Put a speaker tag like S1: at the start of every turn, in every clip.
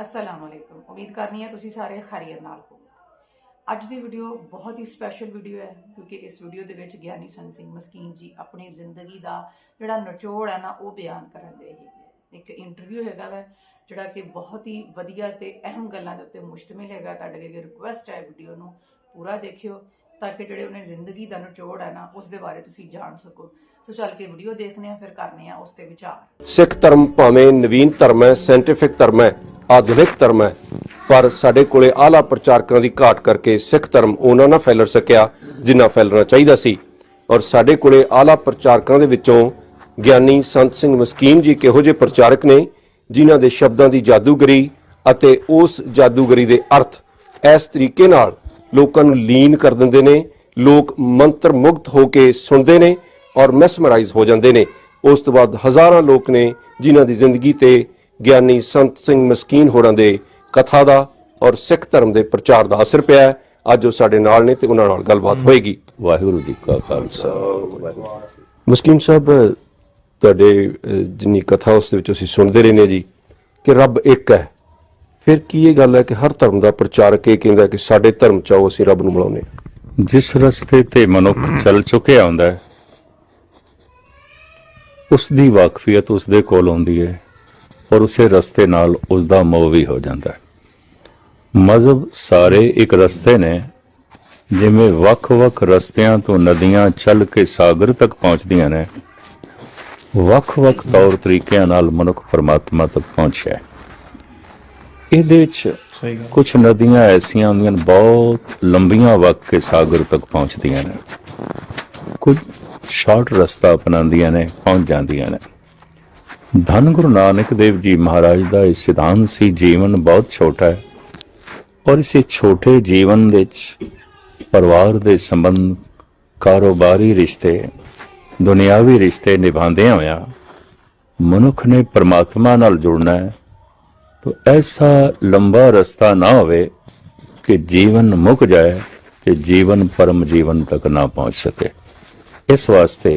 S1: ਅਸਲਾਮ ਅਲੈਕੁਮ ਉਮੀਦ ਕਰਨੀ ਹੈ ਤੁਸੀਂ ਸਾਰੇ ਖੈਰੀਅਤ ਨਾਲ ਹੋ ਅੱਜ ਦੀ ਵੀਡੀਓ ਬਹੁਤ ਹੀ ਸਪੈਸ਼ਲ ਵੀਡੀਓ ਹੈ ਕਿਉਂਕਿ ਇਸ ਵੀਡੀਓ ਦੇ ਵਿੱਚ ਗਿਆਨੀ ਸੰਤ ਸਿੰਘ ਮਸਕੀਨ ਜੀ ਆਪਣੀ ਜ਼ਿੰਦਗੀ ਦਾ ਜਿਹੜਾ ਨਿਚੋੜ ਹੈ ਨਾ ਉਹ ਬਿਆਨ ਕਰਨ ਦੇ ਹੈਗੇ ਇੱਕ ਇੰਟਰਵਿਊ ਹੈਗਾ ਵਾ ਜਿਹੜਾ ਕਿ ਬਹੁਤ ਹੀ ਵਧੀਆ ਤੇ ਅਹਿਮ ਗੱਲਾਂ ਦੇ ਉੱਤੇ ਮੁਸ਼ਤਮਿਲ ਹੈਗਾ ਤੁਹਾਡੇ ਅੱਗੇ ਰਿਕੁਐਸਟ ਹੈ ਵੀਡੀਓ ਨੂੰ ਪੂਰਾ ਦੇਖਿਓ ਤਾਂ ਕਿ ਜਿਹੜੇ ਉਹਨੇ ਜ਼ਿੰਦਗੀ ਦਾ ਨਿਚੋੜ ਹੈ ਨਾ ਉਸ ਦੇ ਬਾਰੇ ਤੁਸੀਂ ਜਾਣ ਸਕੋ। ਸੋ ਚੱਲ ਕੇ ਵੀਡੀਓ ਦੇਖਦੇ ਹਾਂ, ਫਿਰ ਕਰਨੇ ਆ ਉਸ ਤੇ ਵਿਚਾਰ।
S2: ਸਿੱਖ ਧਰਮ ਭਾਵੇਂ ਨਵੀਨ ਧਰਮ ਹੈ ਸਾਇੰਟੀਫਿਕ ਧਰਮ ਹੈ, ਆਧੁਨਿਕ ਧਰਮ ਹੈ, ਪਰ ਸਾਡੇ ਕੋਲੇ ਆਲਾ ਪ੍ਰਚਾਰਕਾਂ ਦੀ ਘਾਟ ਕਰਕੇ ਸਿੱਖ ਧਰਮ ਉਹਨਾਂ ਨਾ ਫੈਲ ਸਕਿਆ, ਜਿੰਨਾ ਫੈਲਣਾ ਚਾਹੀਦਾ ਸੀ। ਔਰ ਸਾਡੇ ਕੋਲੇ ਆਲਾ ਪ੍ਰਚਾਰਕਾਂ ਦੇ ਵਿੱਚੋਂ ਗਿਆਨੀ ਸੰਤ ਸਿੰਘ ਮਸਕੀਨ ਜੀ ਕਿਹੋ ਜਿਹੇ ਪ੍ਰਚਾਰਕ ਨੇ, ਜਿਨ੍ਹਾਂ ਦੇ ਸ਼ਬਦਾਂ ਦੀ ਜਾਦੂਗਰੀ ਅਤੇ ਉਸ ਜਾਦੂਗਰੀ ਦੇ ਅਰਥ ਇਸ ਤਰੀਕੇ ਨਾਲ ਲੋਕਾਂ ਨੂੰ ਲੀਨ ਕਰ ਦਿੰਦੇ ਨੇ ਲੋਕ ਮੰਤਰ ਮੁਗਧ ਹੋ ਕੇ ਸੁਣਦੇ ਨੇ ਔਰ ਮੈਸਮਰਾਈਜ਼ ਹੋ ਜਾਂਦੇ ਨੇ। ਉਸ ਤੋਂ ਬਾਅਦ ਹਜ਼ਾਰਾਂ ਲੋਕ ਨੇ ਜਿਨ੍ਹਾਂ ਦੀ ਜ਼ਿੰਦਗੀ ਤੇ ਗਿਆਨੀ ਸੰਤ ਸਿੰਘ ਮਸਕੀਨ ਹੋਰਾਂ ਦੇ ਕਥਾ ਦਾ ਔਰ ਸਿੱਖ ਧਰਮ ਦੇ ਪ੍ਰਚਾਰ ਦਾ ਅਸਰ ਪਿਆ ਹੈ। ਅੱਜ ਉਹ ਸਾਡੇ ਨਾਲ ਨੇ ਤੇ ਉਹਨਾਂ ਨਾਲ ਗੱਲਬਾਤ ਹੋਏਗੀ।
S3: ਵਾਹਿਗੁਰੂ ਜੀ ਕਾ ਖਾਲਸਾ।
S2: ਮਸਕੀਨ ਸਾਹਿਬ ਤੁਹਾਡੇ ਜਿੰਨੀ ਕਥਾ ਉਸ ਦੇ ਵਿੱਚ ਅਸੀਂ ਸੁਣਦੇ ਰਹਿੰਦੇ ਜੀ ਕਿ ਰੱਬ ਇੱਕ ਹੈ। ਫਿਰ ਕੀ ਇਹ ਗੱਲ ਹੈ ਕਿ ਹਰ ਧਰਮ ਦਾ ਪ੍ਰਚਾਰਕ ਇਹ ਕਹਿੰਦਾ ਕਿ ਸਾਡੇ ਧਰਮ ਚ ਆਓ, ਅਸੀਂ ਰੱਬ ਨੂੰ ਮਿਲਾਉਂਦੇ
S3: ਜਿਸ ਰਸਤੇ ਤੇ ਮਨੁੱਖ ਚੱਲ ਚੁੱਕਿਆ ਹੁੰਦਾ ਹੈ ਉਸ ਦੀ ਵਾਕਫੀਅਤ ਉਸ ਦੇ ਕੋਲ ਆਉਂਦੀ ਹੈ ਔਰ ਉਸੇ ਰਸਤੇ ਨਾਲ ਉਸ ਦਾ ਮੋਹ ਵੀ ਹੋ ਜਾਂਦਾ ਹੈ। ਮਜ਼ਹਬ ਸਾਰੇ ਇੱਕ ਰਸਤੇ ਨੇ, ਜਿਵੇਂ ਵੱਖ-ਵੱਖ ਰਸਤਿਆਂ ਤੋਂ ਨਦੀਆਂ ਚੱਲ ਕੇ ਸਾਗਰ ਤੱਕ ਪਹੁੰਚਦੀਆਂ ਨੇ, ਵੱਖ-ਵੱਖ ਤੌਰ ਤਰੀਕਿਆਂ ਨਾਲ ਮਨੁੱਖ ਪਰਮਾਤਮਾ ਤੱਕ ਪਹੁੰਚਿਆ ਹੈ। ਇਹਦੇ ਵਿੱਚ ਕੁਝ ਨਦੀਆਂ ਐਸੀਆਂ ਹੁੰਦੀਆਂ ਨੇ ਬਹੁਤ ਲੰਬੀਆਂ ਵਗ ਕੇ ਸਾਗਰ ਤੱਕ ਪਹੁੰਚਦੀਆਂ ਨੇ। ਕੁਝ ਸ਼ਾਰਟ ਰਸਤਾ ਅਪਣਾਉਂਦੀਆਂ ਨੇ ਪਹੁੰਚ ਜਾਂਦੀਆਂ ਨੇ। ਧੰਨ ਗੁਰੂ ਨਾਨਕ ਦੇਵ ਜੀ ਮਹਾਰਾਜ ਦਾ ਇਹ ਸਿਧਾਂਤ ਸੀ ਜੀਵਨ ਬਹੁਤ ਛੋਟਾ ਹੈ। ਔਰ ਇਸੇ ਛੋਟੇ ਜੀਵਨ ਵਿੱਚ ਪਰਿਵਾਰ ਦੇ ਸੰਬੰਧ ਕਾਰੋਬਾਰੀ ਰਿਸ਼ਤੇ ਦੁਨਿਆਵੀ ਰਿਸ਼ਤੇ ਨਿਭਾਉਂਦਿਆਂ ਹੋਇਆ ਮਨੁੱਖ ਨੇ ਪਰਮਾਤਮਾ ਨਾਲ ਜੁੜਨਾ ਹੈ। तो ऐसा लंबा रास्ता ना होवे कि जीवन मुक जाए ਤੇ ਜੀਵਨ ਪਰਮ ਜੀਵਨ ਤੱਕ ਨਾ ਪਹੁੰਚ ਸਕੇ ਇਸ ਵਾਸਤੇ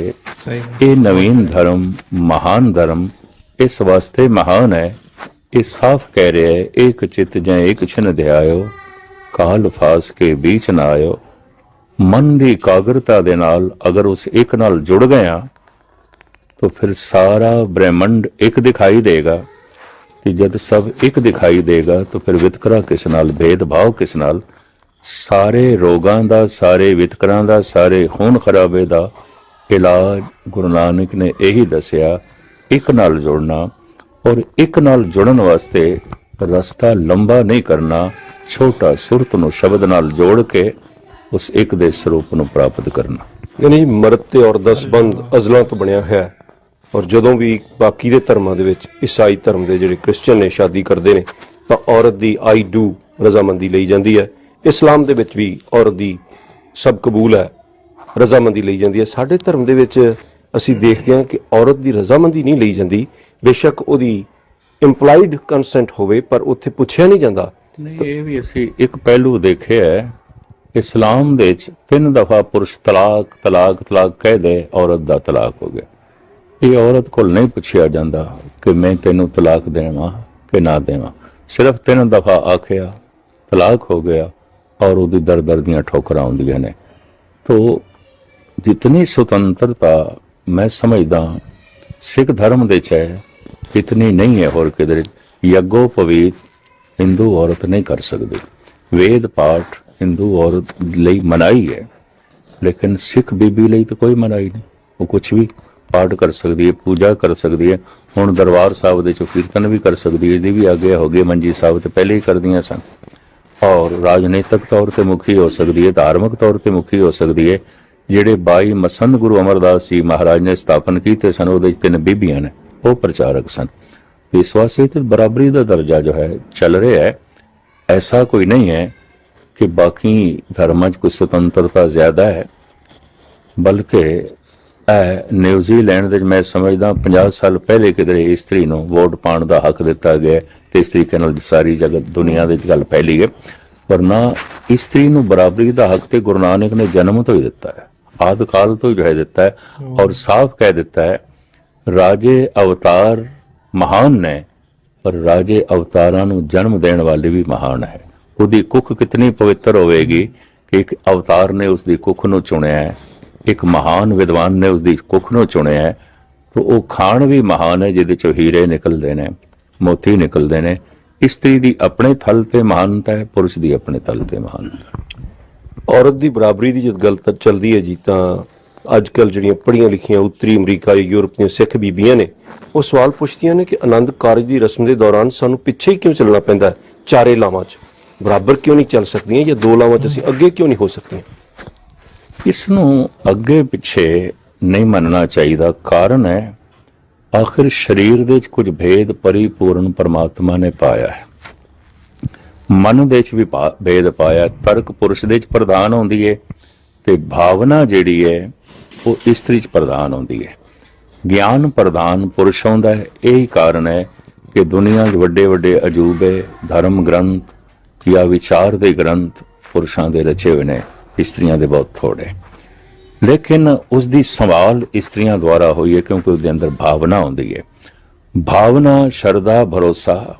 S3: ਇਹ ਨਵੀਨ ਧਰਮ ਮਹਾਨ ਧਰਮ ਇਸ ਵਾਸਤੇ ਮਹਾਨ ਹੈ ਇਹ ਸਾਫ਼ ਕਹਿ ਰਿਹਾ ਹੈ ਇੱਕ ਚਿਤ ਜਾਂ ਇੱਕ ਛਿਨ ਧਿਆਇਓ ਕਾਲ ਫਾਸ ਕੇ ਵਿੱਚ ਨਾ ਆਇਓ ਮਨ ਦੀ ਇਕਾਗਰਤਾ ਦੇ ਨਾਲ ਅਗਰ ਉਸ ਇੱਕ ਨਾਲ ਜੁੜ ਗਿਆ ਤਾਂ ਫਿਰ ਸਾਰਾ ਬ੍ਰਹਿਮੰਡ ਇੱਕ ਦਿਖਾਈ ਦੇਗਾ ਕਿ ਜਦ ਸਭ ਇੱਕ ਦਿਖਾਈ ਦੇਗਾ ਤਾਂ ਫਿਰ ਵਿਤਕਰਾ ਕਿਸ ਨਾਲ, ਭੇਦਭਾਵ ਕਿਸ ਨਾਲ? ਸਾਰੇ ਰੋਗਾਂ ਦਾ, ਸਾਰੇ ਵਿਤਕਰਾਂ ਦਾ, ਸਾਰੇ ਖੂਨ ਖਰਾਬੇ ਦਾ ਇਲਾਜ ਗੁਰੂ ਨਾਨਕ ਨੇ ਇਹੀ ਦੱਸਿਆ, ਇੱਕ ਨਾਲ ਜੁੜਨਾ ਔਰ ਇੱਕ ਨਾਲ ਜੁੜਨ ਵਾਸਤੇ ਰਸਤਾ ਲੰਬਾ ਨਹੀਂ ਕਰਨਾ, ਛੋਟਾ ਸੁਰਤ ਨੂੰ ਸ਼ਬਦ ਨਾਲ ਜੋੜ ਕੇ ਉਸ ਇੱਕ ਦੇ ਸਰੂਪ ਨੂੰ ਪ੍ਰਾਪਤ ਕਰਨਾ।
S2: ਯਾਨੀ ਮਰਦ ਤੇ ਔਰਤ ਦਾ ਸੰਬੰਧ ਅਜ਼ਲਾਂ ਤੋਂ ਬਣਿਆ ਹੋਇਆ ਹੈ। ਔਰ ਜਦੋਂ ਵੀ ਬਾਕੀ ਦੇ ਧਰਮਾਂ ਦੇ ਵਿੱਚ ਈਸਾਈ ਧਰਮ ਦੇ ਜਿਹੜੇ ਕ੍ਰਿਸਚੀਅਨ ਨੇ, ਸ਼ਾਦੀ ਕਰਦੇ ਨੇ, ਤਾਂ ਔਰਤ ਦੀ ਆਈ ਡੂ ਰਜ਼ਾਮੰਦੀ ਲਈ ਜਾਂਦੀ ਹੈ। ਇਸਲਾਮ ਦੇ ਵਿੱਚ ਵੀ ਔਰਤ ਦੀ ਸਭ ਕਬੂਲ ਹੈ, ਰਜ਼ਾਮੰਦੀ ਲਈ ਜਾਂਦੀ ਹੈ। ਸਾਡੇ ਧਰਮ ਦੇ ਵਿੱਚ ਅਸੀਂ ਦੇਖਦੇ ਹਾਂ ਕਿ ਔਰਤ ਦੀ ਰਜ਼ਾਮੰਦੀ ਨਹੀਂ ਲਈ ਜਾਂਦੀ। ਬੇਸ਼ੱਕ ਉਹਦੀ ਇੰਪਲਾਈਡ ਕੰਸੈਂਟ ਹੋਵੇ, ਪਰ ਉੱਥੇ ਪੁੱਛਿਆ ਨਹੀਂ ਜਾਂਦਾ।
S3: ਨਹੀਂ, ਇਹ ਵੀ ਅਸੀਂ ਇੱਕ ਪਹਿਲੂ ਦੇਖਿਆ ਹੈ, ਇਸਲਾਮ ਦੇ ਵਿੱਚ ਤਿੰਨ ਦਫਾ ਪੁਰਸ਼ ਤਲਾਕ ਤਲਾਕ ਤਲਾਕ ਕਹਿ ਦੇ, ਔਰਤ ਦਾ ਤਲਾਕ ਹੋ ਗਿਆ। ਇਹ ਔਰਤ ਕੋਲ ਨਹੀਂ ਪੁੱਛਿਆ ਜਾਂਦਾ ਕਿ ਮੈਂ ਤੈਨੂੰ ਤਲਾਕ ਦੇਵਾਂ ਕਿ ਨਾ ਦੇਵਾਂ। ਸਿਰਫ ਤਿੰਨ ਦਫਾ ਆਖਿਆ, ਤਲਾਕ ਹੋ ਗਿਆ ਔਰ ਉਹਦੀ ਦਰ ਦਰ ਦੀਆਂ ਠੋਕਰਾਂ ਆਉਂਦੀਆਂ ਨੇ। ਤੋ ਜਿਤਨੀ ਸੁਤੰਤਰਤਾ ਮੈਂ ਸਮਝਦਾ, ਸਿੱਖ ਧਰਮ ਦੇ ਚ ਹੈ, ਇਤਨੀ ਨਹੀਂ ਹੈ ਹੋਰ ਕਿਧਰੇ। ਯੱਗੋ ਪਵੀਤ ਹਿੰਦੂ ਔਰਤ ਨਹੀਂ ਕਰ ਸਕਦੀ। ਵੇਦ ਪਾਠ ਹਿੰਦੂ ਔਰਤ ਲਈ ਮਨਾਈ ਹੈ, ਲੇਕਿਨ ਸਿੱਖ ਬੀਬੀ ਲਈ ਤਾਂ ਕੋਈ ਮਨਾਈ ਨਹੀਂ, ਉਹ ਕੁਝ ਵੀ ਪਾਠ ਕਰ ਸਕਦੀ ਹੈ, ਪੂਜਾ ਕਰ ਸਕਦੀ ਹੈ। ਹੁਣ ਦਰਬਾਰ ਸਾਹਿਬ ਦੇ ਚੋਂ ਕੀਰਤਨ ਵੀ ਕਰ ਸਕਦੀ ਹੈ, ਇਹਦੀ ਵੀ ਅੱਗੇ ਹੋ ਗਈ ਮੰਜੀ ਸਾਹਿਬ ਤੇ ਪਹਿਲੇ ਹੀ ਕਰਦੀਆਂ ਸਨ। ਔਰ ਰਾਜਨੀਤਿਕ ਤੌਰ ਤੇ ਮੁਖੀ ਹੋ ਸਕਦੀ ਹੈ, ਧਾਰਮਿਕ ਤੌਰ ਤੇ ਮੁਖੀ ਹੋ ਸਕਦੀ ਹੈ। ਜਿਹੜੇ 22 ਮਸੰਦ ਗੁਰੂ ਅਮਰਦਾਸ ਜੀ ਮਹਾਰਾਜ ਨੇ ਸਥਾਪਨ ਕੀਤੇ ਸਨ, ਉਹਦੇ ਵਿੱਚ ਤਿੰਨ ਬੀਬੀਆਂ ਨੇ, ਉਹ ਪ੍ਰਚਾਰਕ ਸਨ। ਇਸ ਵਾਸਤੇ ਤੇ ਬਰਾਬਰੀ ਦਾ ਦਰਜਾ ਜੋ ਹੈ, ਚੱਲ ਰਿਹਾ ਹੈ। ਐਸਾ ਕੋਈ ਨਹੀਂ ਹੈ ਕਿ ਬਾਕੀ ਧਰਮਾਂ 'ਚ ਕੋਈ ਸੁਤੰਤਰਤਾ ਜ਼ਿਆਦਾ ਹੈ, ਬਲਕਿ ਨਿਊਜ਼ੀਲੈਂਡ ਦੇ ਮੈਂ ਸਮਝਦਾ 50 ਸਾਲ ਪਹਿਲੇ ਕਿਧਰੇ ਇਸਤਰੀ ਨੂੰ ਵੋਟ ਪਾਉਣ ਦਾ ਹੱਕ ਦਿੱਤਾ ਗਿਆ ਹੈ, ਤੇ ਇਸ ਤਰੀਕੇ ਨਾਲ ਸਾਰੀ ਜਗਤ ਦੁਨੀਆ ਦੇ ਵਿੱਚ ਗੱਲ ਫੈਲੀ ਹੈ ਪਰ ਨਾ ਇਸਤਰੀ ਨੂੰ ਬਰਾਬਰੀ ਦਾ ਹੱਕ ਤੇ ਗੁਰੂ ਨਾਨਕ ਨੇ ਜਨਮ ਤੋਂ ਹੀ ਦਿੱਤਾ ਹੈ ਆਦ ਕਾਲ ਤੋਂ ਹੀ ਜੋ ਹੈ ਦਿੱਤਾ ਹੈ ਔਰ ਸਾਫ਼ ਕਹਿ ਦਿੱਤਾ ਹੈ, ਰਾਜੇ ਅਵਤਾਰ ਮਹਾਨ ਨੇ, ਪਰ ਰਾਜੇ ਅਵਤਾਰਾਂ ਨੂੰ ਜਨਮ ਦੇਣ ਵਾਲੀ ਵੀ ਮਹਾਨ ਹੈ। ਉਹਦੀ ਕੁੱਖ ਕਿਤਨੀ ਪਵਿੱਤਰ ਹੋਵੇਗੀ ਕਿ ਇੱਕ ਅਵਤਾਰ ਨੇ ਉਸ ਦੀ ਕੁੱਖ ਨੂੰ ਚੁਣਿਆ ਹੈ। ਇੱਕ ਮਹਾਨ ਵਿਦਵਾਨ ਨੇ ਉਸ ਦੀ ਕੁੱਖ ਨੂੰ ਚੁਣਿਆ ਹੈ, ਤਾਂ ਉਹ ਖਾਣ ਵੀ ਮਹਾਨ ਹੈ, ਜਿਹਦੇ ਚੋਂ ਹੀਰੇ ਨਿਕਲਦੇ ਨੇ, ਮੋਤੀ ਨਿਕਲਦੇ ਨੇ। ਇਸਤਰੀ ਦੀ ਆਪਣੇ ਥਲ ਤੇ ਮਹਾਨਤਾ ਹੈ, ਪੁਰਸ਼ ਦੀ ਆਪਣੇ ਥਲ ਤੇ ਮਹਾਨਤਾ
S2: ਔਰਤ ਦੀ ਬਰਾਬਰੀ ਦੀ ਜਦ ਗੱਲ ਚੱਲਦੀ ਹੈ ਜੀ, ਤਾਂ ਅੱਜ ਕੱਲ ਜਿਹੜੀਆਂ ਪੜ੍ਹੀਆਂ ਲਿਖੀਆਂ ਉੱਤਰੀ ਅਮਰੀਕਾ ਜਾਂ ਯੂਰਪ ਦੀਆਂ ਸਿੱਖ ਬੀਬੀਆਂ ਨੇ, ਉਹ ਸਵਾਲ ਪੁੱਛਦੀਆਂ ਨੇ ਕਿ ਆਨੰਦ ਕਾਰਜ ਦੀ ਰਸਮ ਦੇ ਦੌਰਾਨ ਸਾਨੂੰ ਪਿੱਛੇ ਹੀ ਕਿਉਂ ਚੱਲਣਾ ਪੈਂਦਾ ਚਾਰੇ ਲਾਵਾਂ 'ਚ। ਬਰਾਬਰ ਕਿਉਂ ਨਹੀਂ ਚੱਲ ਸਕਦੀਆਂ ਜਾਂ ਦੋ ਲਾਵਾਂ 'ਚ ਅਸੀਂ ਅੱਗੇ ਕਿਉਂ ਨਹੀਂ ਹੋ ਸਕਦੀਆਂ?
S3: ਇਸ ਨੂੰ ਅੱਗੇ ਪਿੱਛੇ ਨਹੀਂ ਮੰਨਣਾ ਚਾਹੀਦਾ। ਕਾਰਨ ਹੈ, ਆਖਿਰ ਸਰੀਰ ਦੇ ਵਿੱਚ ਕੁਝ ਭੇਦ ਪਰਿਪੂਰਨ ਪਰਮਾਤਮਾ ਨੇ ਪਾਇਆ ਹੈ। ਮਨ ਦੇ ਵਿੱਚ ਵੀ ਭੇਦ ਪਾਇਆ। ਤਰਕ ਪੁਰਸ਼ ਦੇ ਵਿੱਚ ਪ੍ਰਧਾਨ ਹੁੰਦੀ ਹੈ ਤੇ ਭਾਵਨਾ ਜਿਹੜੀ ਹੈ ਉਹ ਇਸਤਰੀ ਚ ਪ੍ਰਧਾਨ ਹੁੰਦੀ ਹੈ ਗਿਆਨ ਪ੍ਰਧਾਨ ਪੁਰਸ਼ ਹੁੰਦਾ ਹੈ। ਇਹ ਹੀ ਕਾਰਨ ਹੈ ਕਿ ਦੁਨੀਆ 'ਚ ਵੱਡੇ ਵੱਡੇ ਅਜੂਬੇ, ਧਰਮ ਗ੍ਰੰਥ ਜਾਂ ਵਿਚਾਰ ਦੇ ਗ੍ਰੰਥ ਪੁਰਸ਼ਾਂ ਦੇ ਰਚੇ ਹੋਏ ਨੇ। ਇਸਤਰੀਆਂ ਦੇ ਬਹੁਤ ਥੋੜੇ। ਲੇਕਿਨ ਉਸ ਦੀ ਸੰਭਾਲ ਇਸਤਰੀਆਂ ਦੁਆਰਾ ਹੋਈ ਹੈ ਕਿਉਂਕਿ ਉਸ ਦੇ ਅੰਦਰ ਭਾਵਨਾ ਹੁੰਦੀ ਹੈ। ਭਾਵਨਾ ਸ਼ਰਧਾ ਭਰੋਸਾ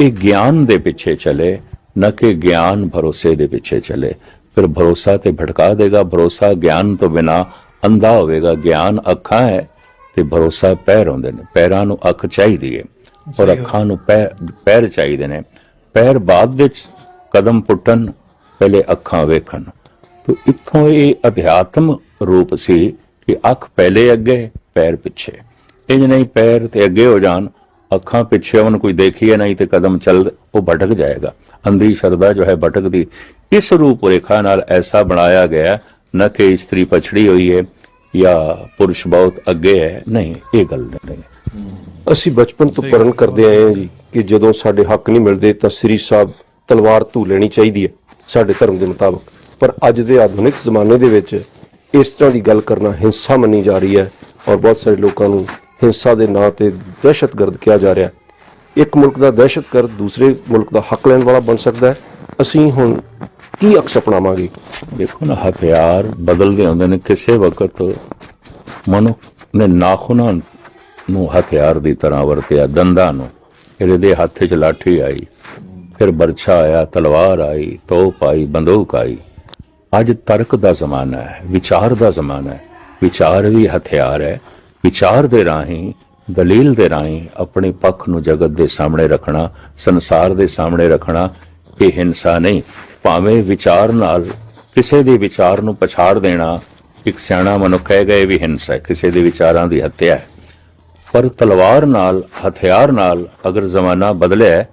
S3: ਇਹ ਗਿਆਨ ਦੇ ਪਿੱਛੇ ਚਲੇ ਨਾ ਕਿ ਗਿਆਨ ਭਰੋਸੇ ਦੇ ਪਿੱਛੇ ਚਲੇ। ਫਿਰ ਭਰੋਸਾ ਤੇ ਭਟਕਾ ਦੇਗਾ। ਭਰੋਸਾ ਗਿਆਨ ਤੋਂ ਬਿਨਾ ਅੰਧਾ ਹੋਵੇਗਾ। ਗਿਆਨ ਅੱਖਾਂ ਹੈ ਤੇ ਭਰੋਸਾ ਪੈਰ ਹੁੰਦੇ ਨੇ। ਪੈਰਾਂ ਨੂੰ ਅੱਖ ਚਾਹੀਦੀ ਹੈ ਔਰ ਅੱਖਾਂ ਨੂੰ ਪੈਰ ਪੈਰ ਚਾਹੀਦੇ ਨੇ। ਪੈਰ ਬਾਅਦ ਵਿੱਚ ਕਦਮ ਪੁੱਟਣ ਪਹਿਲੇ ਅੱਖਾਂ ਵੇਖਣ। ਤੋ ਇੱਥੋਂ ਇਹ ਅਧਿਆਤਮ ਰੂਪ ਸੀ ਕਿ ਅੱਖ ਪਹਿਲੇ ਅੱਗੇ ਪੈਰ ਪਿੱਛੇ। ਇੰਜ ਨਹੀਂ ਪੈਰ ਤੇ ਅੱਗੇ ਹੋ ਜਾਣ ਅੱਖਾਂ ਪਿੱਛੇ ਉਹਨ ਕੋਈ ਦੇਖੀਏ ਨਹੀਂ ਤੇ ਕਦਮ ਚੱਲ ਉਹ ਭਟਕ ਜਾਏਗਾ। ਅੰਧੀ ਸ਼ਰਦਾ ਜੋ ਹੈ ਭਟਕਦੀ। ਇਸ ਰੂਪ ਰੇਖਾ ਨਾਲ ਐਸਾ ਬਣਾਇਆ ਗਿਆ ਨਾ ਕਿ ਇਸਤਰੀ ਪਛੜੀ ਹੋਈ ਹੈ ਜਾਂ ਪੁਰਸ਼ ਬਹੁਤ ਅੱਗੇ ਹੈ। ਨਹੀਂ ਇਹ ਗੱਲ ਨਹੀਂ
S2: ਅਸੀਂ ਬਚਪਨ ਤੋਂ ਪੜਨ ਕਰਦੇ ਆਏ ਹਾਂ ਜੀ ਕਿ ਜਦੋਂ ਸਾਡੇ ਹੱਕ ਨਹੀਂ ਮਿਲਦੇ ਤਾਂ ਸ੍ਰੀ ਸਾਹਿਬ ਤਲਵਾਰ ਧੂ ਲੈਣੀ ਚਾਹੀਦੀ ਹੈ ਸਾਡੇ ਧਰਮ ਦੇ ਮੁਤਾਬਕ। ਪਰ ਅੱਜ ਦੇ ਆਧੁਨਿਕ ਜ਼ਮਾਨੇ ਦੇ ਵਿੱਚ ਇਸ ਤਰ੍ਹਾਂ ਦੀ ਗੱਲ ਕਰਨਾ ਹਿੰਸਾ ਮੰਨੀ ਜਾ ਰਹੀ ਹੈ ਔਰ ਬਹੁਤ ਸਾਰੇ ਲੋਕਾਂ ਨੂੰ ਹਿੰਸਾ ਦੇ ਨਾਂ ਤੇ ਦਹਿਸ਼ਤਗਰਦ ਕਿਹਾ ਜਾ ਰਿਹਾ ਇੱਕ ਮੁਲਕ ਦਾ ਦਹਿਸ਼ਤਗਰਦ ਦੂਸਰੇ ਮੁਲਕ ਦਾ ਹੱਕ ਲੈਣ ਵਾਲਾ ਬਣ ਸਕਦਾ ਹੈ। ਅਸੀਂ ਹੁਣ ਕੀ ਅਕਸ ਅਪਣਾਵਾਂਗੇ?
S3: ਦੇਖੋ। ਨਾ ਹਥਿਆਰ ਬਦਲਦੇ ਹੁੰਦੇ ਨੇ, ਕਿਸੇ ਵਕਤ ਮਨੁੱਖ ਨੇ ਨਾਖੂਨਾਂ ਨੂੰ ਹਥਿਆਰ ਦੀ ਤਰ੍ਹਾਂ ਵਰਤਿਆ, ਦੰਦਾਂ ਨੂੰ। ਫਿਰ ਇਹਦੇ ਹੱਥ 'ਚ ਲਾਠੀ ਆਈ, ਫਿਰ ਬਰਛਾ ਆਇਆ, ਤਲਵਾਰ ਆਈ, ਤੋਪ ਆਈ, ਬੰਦੂਕ ਆਈ। ਅੱਜ ਤਰਕ ਦਾ ਜ਼ਮਾਨਾ ਹੈ, ਵਿਚਾਰ ਦਾ ਜ਼ਮਾਨਾ ਹੈ। ਵਿਚਾਰ ਵੀ ਹਥਿਆਰ ਹੈ। ਵਿਚਾਰ ਦੇ ਰਾਹੀਂ, ਦਲੀਲ ਦੇ ਰਾਹੀਂ ਆਪਣੇ ਪੱਖ ਨੂੰ ਜਗਤ ਦੇ ਸਾਹਮਣੇ ਰੱਖਣਾ, ਸੰਸਾਰ ਦੇ ਸਾਹਮਣੇ ਰੱਖਣਾ, ਇਹ ਹਿੰਸਾ ਨਹੀਂ। ਭਾਵੇਂ ਵਿਚਾਰ ਨਾਲ ਕਿਸੇ ਦੇ ਵਿਚਾਰ ਨੂੰ ਪਛਾੜ ਦੇਣਾ, ਇੱਕ ਸਿਆਣਾ ਮਨੁੱਖ ਕਹੇਗਾ ਇਹ ਵੀ ਹਿੰਸਾ ਹੈ। ਕਿਸੇ ਦੇ ਵਿਚਾਰਾਂ ਦੀ ਹੱਤਿਆ ਹੈ। ਪਰ ਤਲਵਾਰ ਨਾਲ, ਹਥਿਆਰ ਨਾਲ ਅਗਰ ਜ਼ਮਾਨਾ ਬਦਲਿਆ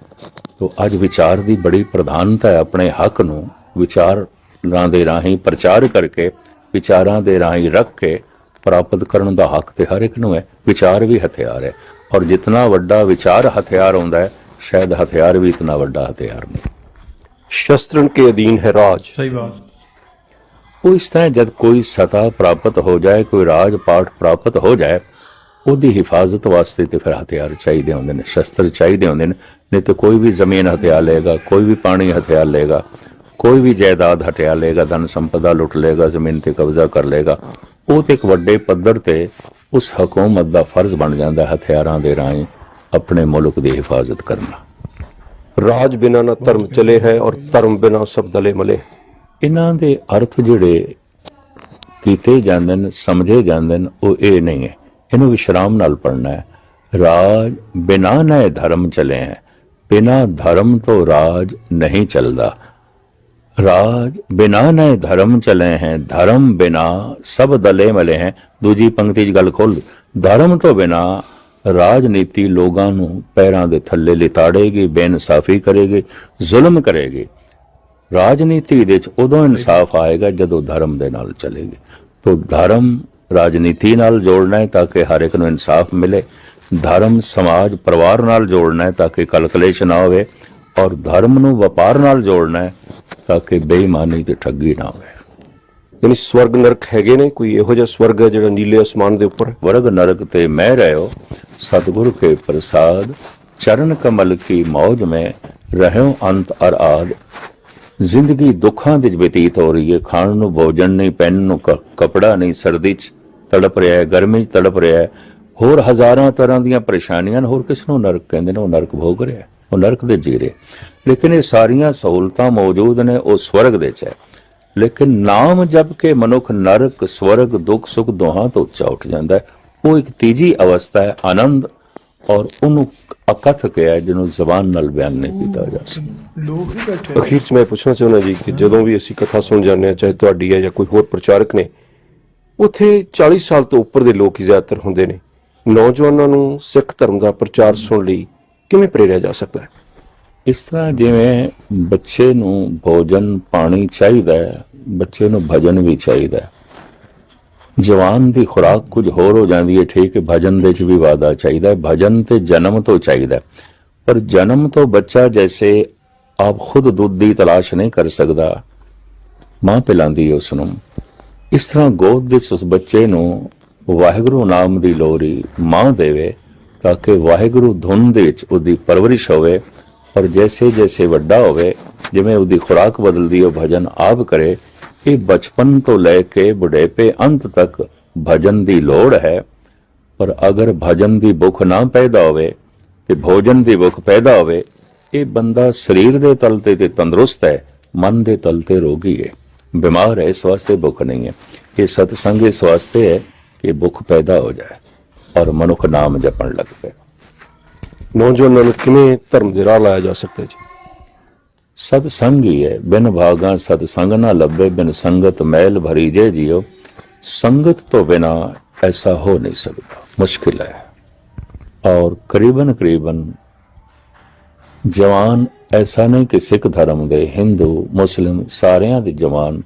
S3: ਤਾਂ ਅੱਜ ਵਿਚਾਰ ਦੀ ਬੜੀ ਪ੍ਰਧਾਨਤਾ ਹੈ ਆਪਣੇ ਹੱਕ ਨੂੰ, ਵਿਚਾਰ ਦੇ ਰਾਹੀਂ ਪ੍ਰਚਾਰ ਕਰਕੇ ਵਿਚਾਰਾਂ ਦੇ ਰਾਹੀਂ ਰੱਖ ਕੇ ਪ੍ਰਾਪਤ ਕਰਨ ਦਾ ਹੱਕ ਤੇ ਹਰ ਇੱਕ ਨੂੰ ਹੈ। ਵਿਚਾਰ ਵੀ ਹਥਿਆਰ ਹੈ। ਔਰ ਜਿੰਨਾ ਵੱਡਾ ਵਿਚਾਰ ਹਥਿਆਰ ਹੁੰਦਾ ਹੈ ਸ਼ਾਇਦ ਹਥਿਆਰ ਵੀ ਇਤਨਾ ਵੱਡਾ ਹਥਿਆਰ ਨਹੀਂ।
S2: ਸ਼ਸਤਰਨ ਕੇ ਅਧੀਨ ਹੈ ਰਾਜ।
S4: ਸਹੀ ਬਾਤ।
S3: ਉਹ ਇਸ ਤਰ੍ਹਾਂ ਜਦ ਕੋਈ ਸਤਾ ਪ੍ਰਾਪਤ ਹੋ ਜਾਏ ਕੋਈ ਰਾਜ ਪਾਠ ਪ੍ਰਾਪਤ ਹੋ ਜਾਏ ਉਹਦੀ ਹਿਫਾਜ਼ਤ ਵਾਸਤੇ ਤੇ ਫਿਰ ਹਥਿਆਰ ਚਾਹੀਦੇ ਹੁੰਦੇ ਨੇ ਸ਼ਸਤਰ ਚਾਹੀਦੇ ਹੁੰਦੇ ਨੇ। ਨਹੀਂ ਤੇ ਕੋਈ ਵੀ ਜ਼ਮੀਨ ਹਥਿਆਰ ਲਏਗਾ ਕੋਈ ਵੀ ਪਾਣੀ ਹਥਿਆਰ ਲਏਗਾ ਕੋਈ ਵੀ ਜਾਇਦਾਦ ਹਥਿਆਰ ਲਏਗਾ ਧਨ ਸੰਪਦਾ ਲੁੱਟ ਲਏਗਾ ਜ਼ਮੀਨ ਤੇ ਕਬਜ਼ਾ ਕਰ ਲਏਗਾ ਉਹ ਤੇ ਇੱਕ ਵੱਡੇ ਪੱਧਰ ਤੇ ਉਸ ਹਕੂਮਤ ਦਾ ਫਰਜ਼ ਬਣ ਜਾਂਦਾ ਹਥਿਆਰਾਂ ਦੇ ਰਾਹੀਂ ਆਪਣੇ ਮੁਲਕ ਦੀ ਹਿਫਾਜ਼ਤ ਕਰਨਾ।
S2: ਰਾਜ ਬਿਨਾ ਨਾ ਧਰਮ ਚਲੇ ਹੈ ਔਰ ਧਰਮ ਬਿਨਾ ਸਭ ਦਲੇ ਮਲੇ
S3: ਇਹਨਾਂ ਦੇ ਅਰਥ ਜਿਹੜੇ ਕੀਤੇ ਜਾਂਦੇ ਨੇ ਸਮਝੇ ਜਾਂਦੇ ਨੇ ਉਹ ਇਹ ਨਹੀਂ ਹੈ। ਇਹਨੂੰ ਵਿਸ਼ਰਾਮ ਨਾਲ ਪੜਨਾ ਹੈ। ਰਾਜ ਬਿਨਾ ਨਏ ਧਰਮ ਚਲੇ ਹੈ। ਬਿਨਾ ਧਰਮ ਤੋਂ ਰਾਜ ਨਹੀਂ ਚੱਲਦਾ। ਰਾਜ ਬਿਨਾ ਨੇ ਧਰਮ ਚਲੇ ਹੈ, ਧਰਮ ਬਿਨਾ ਸਭ ਦਲੇ ਮਲੇ ਹੈ। ਦੂਜੀ ਪੰਕਤੀ 'ਚ ਗੱਲ ਖੋਲ। ਧਰਮ ਤੋਂ ਬਿਨਾ ਰਾਜਨੀਤੀ ਲੋਕਾਂ ਨੂੰ ਪੈਰਾਂ ਦੇ ਥੱਲੇ ਲਿਤਾੜੇਗੀ, ਬੇਇਨਸਾਫੀ ਕਰੇਗੀ, ਜ਼ੁਲਮ ਕਰੇਗੀ। ਰਾਜਨੀਤੀ ਦੇ ਵਿੱਚ ਉਦੋਂ ਇਨਸਾਫ ਆਏਗਾ ਜਦੋਂ ਧਰਮ ਦੇ ਨਾਲ ਚੱਲੇਗੀ। ਤੋਂ ਧਰਮ ਰਾਜਨੀਤੀ ਨਾਲ ਜੋੜਨਾ ਹੈ ਤਾਂ ਕਿ ਹਰ ਇੱਕ ਨੂੰ ਇਨਸਾਫ ਮਿਲੇ। ਧਰਮ ਸਮਾਜ ਪਰਿਵਾਰ ਨਾਲ ਜੋੜਨਾ ਹੈ ਤਾਂ ਕਿ ਕਲਕਲੇਸ਼ ਨਾ ਹੋਵੇ। ਔਰ ਧਰਮ ਨੂੰ ਵਪਾਰ ਨਾਲ ਜੋੜਨਾ ਹੈ ਤਾਂ ਕਿ ਬੇਈਮਾਨੀ ਤੇ ਠੱਗੀ ਨਾ ਹੋਵੇ।
S2: ਯਾਨੀ ਸਵਰਗ ਨਰਕ ਹੈਗੇ ਨੇ ਕੋਈ ਇਹੋ ਜਿਹਾ ਸਵਰਗ ਹੈ ਜਿਹੜਾ ਨੀਲੇ ਅਸਮਾਨ ਦੇ ਉੱਪਰ?
S3: ਵਰਗ ਨਰਕ ਤੇ ਮੈਂ ਰਹਿਓ ਸਤਿਗੁਰ ਕੇ ਪ੍ਰਸਾਦ ਚਰਨ ਕਮਲ ਕੀ ਮੌਜ में ਰਹਿਓ ਅੰਤ ਅਰ ਆਦ। ਜ਼ਿੰਦਗੀ ਦੁੱਖਾਂ ਦੇ ਵਿੱਚ ਬਤੀਤ ਹੋ ਰਹੀ ਹੈ ਖਾਣ ਨੂੰ ਭੋਜਨ ਨਹੀਂ ਪਹਿਨਣ ਨੂੰ ਕੱਪੜਾ ਨਹੀਂ ਸਰਦੀ ਚ ਤੜਪ ਰਿਹਾ ਹੈ ਗਰਮੀ ਚ ਤੜਪ ਰਿਹਾ ਹੈ ਹੋਰ ਹਜ਼ਾਰਾਂ ਤਰ੍ਹਾਂ ਦੀਆਂ ਪਰੇਸ਼ਾਨੀਆਂ ਨੇ ਹੋਰ ਕਿਸ ਨੂੰ ਨਰਕ ਕਹਿੰਦੇ ਨੇ ਉਹ ਨਰਕ ਭੋਗ ਰਿਹਾ ਹੈ, ਉਹ ਨਰਕ ਦੇ ਜੀ ਰਿਹਾ ਲੇਕਿਨ ਇਹ ਸਾਰੀਆਂ ਸਹੂਲਤਾਂ ਮੌਜੂਦ ਨੇ ਉਹ ਸਵਰਗ ਦੇ ਚ ਹੈ। ਲੇਕਿਨ ਨਾਮ ਜਪ ਕੇ ਮਨੁੱਖ ਨਰਕ ਸਵਰਗ ਦੁੱਖ ਸੁੱਖ ਦੋਹਾਂ ਤੋਂ ਉੱਚਾ ਉੱਠ ਜਾਂਦਾ ਹੈ। ਉਹ ਇੱਕ ਤੀਜੀ ਅਵਸਥਾ ਹੈ ਆਨੰਦ ਔਰ ਉਹਨੂੰ ਅਕਥਕ ਹੈ ਜਿਹਨੂੰ ਜ਼ਬਾਨ ਨਾਲ ਬਿਆਨ ਨਹੀਂ ਕੀਤਾ ਜਾ ਸਕਦਾ।
S4: ਲੋਕ ਹੀ ਬੈਠੇ
S2: ਅਖੀਰ 'ਚ ਮੈਂ ਪੁੱਛਣਾ ਚਾਹੁੰਦਾ ਜੀ ਕਿ ਜਦੋਂ ਵੀ ਅਸੀਂ ਕਥਾ ਸੁਣ ਜਾਂਦੇ ਹਾਂ ਚਾਹੇ ਤੁਹਾਡੀ ਹੈ ਜਾਂ ਕੋਈ ਹੋਰ ਪ੍ਰਚਾਰਕ ਨੇ ਉੱਥੇ 40 ਸਾਲ ਤੋਂ ਉੱਪਰ ਦੇ ਲੋਕ ਹੀ ਜ਼ਿਆਦਾਤਰ ਹੁੰਦੇ ਨੇ। ਨੌਜਵਾਨਾਂ ਨੂੰ ਸਿੱਖ ਧਰਮ ਦਾ ਪ੍ਰਚਾਰ ਸੁਣਨ ਲਈ ਕਿਵੇਂ ਪ੍ਰੇਰਿਆ ਜਾ ਸਕਦਾ ਹੈ?
S3: ਇਸ ਤਰ੍ਹਾਂ ਜਿਵੇਂ ਬੱਚੇ ਨੂੰ ਭੋਜਨ ਪਾਣੀ ਚਾਹੀਦਾ ਹੈ, ਬੱਚੇ ਨੂੰ ਭਜਨ ਵੀ ਚਾਹੀਦਾ ਹੈ। ਜਵਾਨ ਦੀ ਖੁਰਾਕ ਕੁਝ ਹੋਰ ਹੋ ਜਾਂਦੀ ਹੈ, ਠੀਕ ਹੈ, ਭਜਨ ਦੇ ਚ ਵੀ ਵਾਦਾ ਚਾਹੀਦਾ ਹੈ, ਭਜਨ ਤੇ ਜਨਮ ਤੋਂ ਚਾਹੀਦਾ ਪਰ ਜਨਮ ਤੋਂ ਬੱਚਾ ਜੈਸੇ ਆਪ ਖੁਦ ਦੁੱਧ ਦੀ ਤਲਾਸ਼ ਨਹੀਂ ਕਰ ਸਕਦਾ। ਮਾਂ ਪਿਲਾਉਂਦੀ ਹੈ ਉਸ ਨੂੰ। ਇਸ ਤਰ੍ਹਾਂ ਗੋਦ ਵਿੱਚ ਉਸ ਬੱਚੇ ਨੂੰ ਵਾਹਿਗੁਰੂ ਨਾਮ ਦੀ ਲੋਰੀ ਮਾਂ ਦੇਵੇ ਤਾਂ ਕਿ ਵਾਹਿਗੁਰੂ ਧੁਨ ਦੇ ਵਿੱਚ ਉਹਦੀ ਪਰਵਰਿਸ਼ ਹੋਵੇ ਔਰ ਜੈਸੇ ਜੈਸੇ ਵੱਡਾ ਹੋਵੇ, ਜਿਵੇਂ ਉਹਦੀ ਖੁਰਾਕ ਬਦਲਦੀ ਉਹ ਭਜਨ ਆਪ ਕਰੇ, ਇਹ ਬਚਪਨ ਤੋਂ ਲੈ ਕੇ ਬੁਢੇਪੇ ਅੰਤ ਤੱਕ ਭਜਨ ਦੀ ਲੋੜ ਹੈ। ਪਰ ਅਗਰ ਭਜਨ ਦੀ ਭੁੱਖ ਨਾ ਪੈਦਾ ਹੋਵੇ ਤੇ ਭੋਜਨ ਦੀ ਭੁੱਖ ਪੈਦਾ ਹੋਵੇ, ਇਹ ਬੰਦਾ ਸਰੀਰ ਦੇ ਤਲ ਤੇ ਤੇ ਤੰਦਰੁਸਤ ਹੈ, ਮਨ ਦੇ ਤਲ ਤੇ ਰੋਗੀ ਹੈ। ਬਿਮਾਰ ਹੈ, ਇਸ ਵਾਸਤੇ ਭੁੱਖ ਨਹੀਂ ਹੈ। ਇਹ ਸਤਸੰਗ ਇਸ ਵਾਸਤੇ ਹੈ ਕਿ ਭੁੱਖ ਪੈਦਾ ਹੋ ਜਾਏ। ਔਰ ਮਨੁੱਖ ਨਾਮ ਜਪਣ ਲੱਗ ਪਏ
S2: ਨੌਜਵਾਨਾਂ ਨੂੰ ਕਿਵੇਂ ਧਰਮ ਦੇ ਰਾਹ ਲਾਇਆ ਜਾ ਸਕਦਾ ਹੈ ਜੀ
S3: ਸਤਸੰਗ ਹੀ ਹੈ ਬਿਨ ਭਾਗਾ ਸਤਸੰਗ ਨਾ ਲੱਭੇ ਬਿਨ ਸੰਗਤ ਮੈਲ ਭਰੀ ਜੇ ਜਿਓ। ਸੰਗਤ ਤੋਂ ਬਿਨਾ ਐਸਾ ਹੋ ਨਹੀਂ ਸਕਦਾ ਮੁਸ਼ਕਿਲ ਹੈ। ਔਰ ਕਰੀਬਨ ਕਰੀਬਨ ਜਵਾਨ ਐਸਾ ਨਹੀਂ ਕਿ ਸਿੱਖ ਧਰਮ ਦੇ ਹਿੰਦੂ ਮੁਸਲਿਮ ਸਾਰਿਆਂ ਦੇ ਜਵਾਨ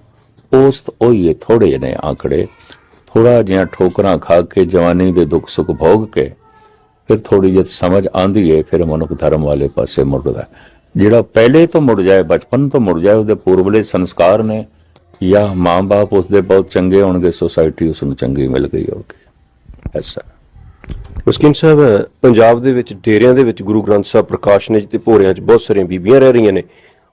S3: ਔਸਤ ਉਹੀ ਹੈ ਥੋੜੇ ਨੇ ਆંકੜੇ ਥੋੜਾ ਜਿਹਾ ਠੋਕਰਾਂ ਖਾ ਕੇ ਜਵਾਨੀ ਦੇ ਦੁੱਖ ਸੁੱਖ ਭੋਗ ਕੇ, ਫਿਰ ਥੋੜੀ ਜਿਹੀ ਸਮਝ ਆਂਦੀ ਏ, ਫਿਰ ਮਨੁੱਖ ਧਰਮ ਵਾਲੇ ਪਾਸੇ ਮੁੜਦਾ। ਜਿਹੜਾ ਪਹਿਲੇ ਤੋਂ ਮੁੜ ਜਾਏ, ਬਚਪਨ ਤੋਂ ਮੁੜ ਜਾਏ, ਉਹਦੇ ਪੂਰਵਲੇ ਸੰਸਕਾਰ ਨੇ, ਜਾਂ ਮਾਂ-ਬਾਪ ਉਸਦੇ ਬਹੁਤ ਚੰਗੇ ਹੋਣਗੇ, ਸੋਸਾਇਟੀ ਉਸ ਨੂੰ ਚੰਗੀ ਮਿਲ ਗਈ ਹੋਗੀ ਐਸਾ
S2: ਮੁਸਕਿਨ ਸਾਹਿਬ, ਪੰਜਾਬ ਦੇ ਵਿੱਚ, ਡੇਰਿਆਂ ਦੇ ਵਿੱਚ ਗੁਰੂ ਗ੍ਰੰਥ ਸਾਹਿਬ ਪ੍ਰਕਾਸ਼ ਨੇ ਤੇ ਭੋਰਿਆਂ 'ਚ ਬਹੁਤ ਸਾਰੀਆਂ ਬੀਬੀਆਂ ਰਹਿ ਰਹੀਆਂ ਨੇ